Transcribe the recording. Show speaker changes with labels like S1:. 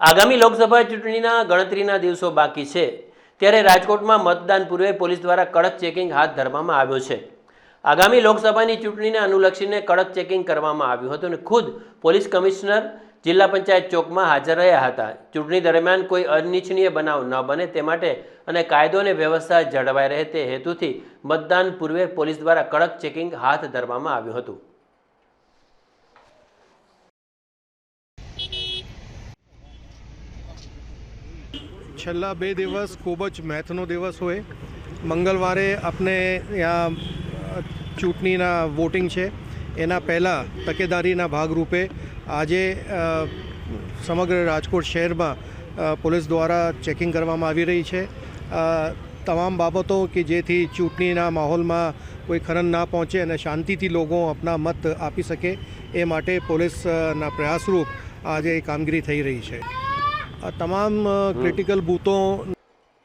S1: આગામી લોકસભા ચૂંટણીના ગણતરીના દિવસો બાકી છે, ત્યારે રાજકોટમાં મતદાન પૂર્વે પોલીસ દ્વારા કડક ચેકિંગ હાથ ધરવામાં આવ્યો છે. આગામી લોકસભાની ચૂંટણીને અનુલક્ષીને કડક ચેકિંગ કરવામાં આવ્યું હતું અને ખુદ પોલીસ કમિશનર જિલ્લા પંચાયત ચોકમાં હાજર રહ્યા હતા. ચૂંટણી દરમિયાન કોઈ અનિચ્છનીય બનાવ ન બને તે માટે અને કાયદો અને વ્યવસ્થા જળવાઈ રહે તે હેતુથી મતદાન પૂર્વે પોલીસ દ્વારા કડક ચેકિંગ હાથ ધરવામાં આવ્યું હતું.
S2: છેલ્લા બે દિવસ ખૂબ જ મહત્વનો દિવસ હોય. મંગળવારે આપણે ત્યાં ચૂંટણીના વોટિંગ છે. એના પહેલાં તકેદારીના ભાગરૂપે આજે સમગ્ર રાજકોટ શહેરમાં પોલીસ દ્વારા ચેકિંગ કરવામાં આવી રહી છે. તમામ બાબતો કે જેથી ચૂંટણીના માહોલમાં કોઈ ખરન ના પહોંચે અને શાંતિથી લોકો આપણા મત આપી શકે, એ માટે પોલીસના પ્રયાસરૂપ આજે કામગીરી થઈ રહી છે. આ તમામ ક્રિટિકલ બૂથો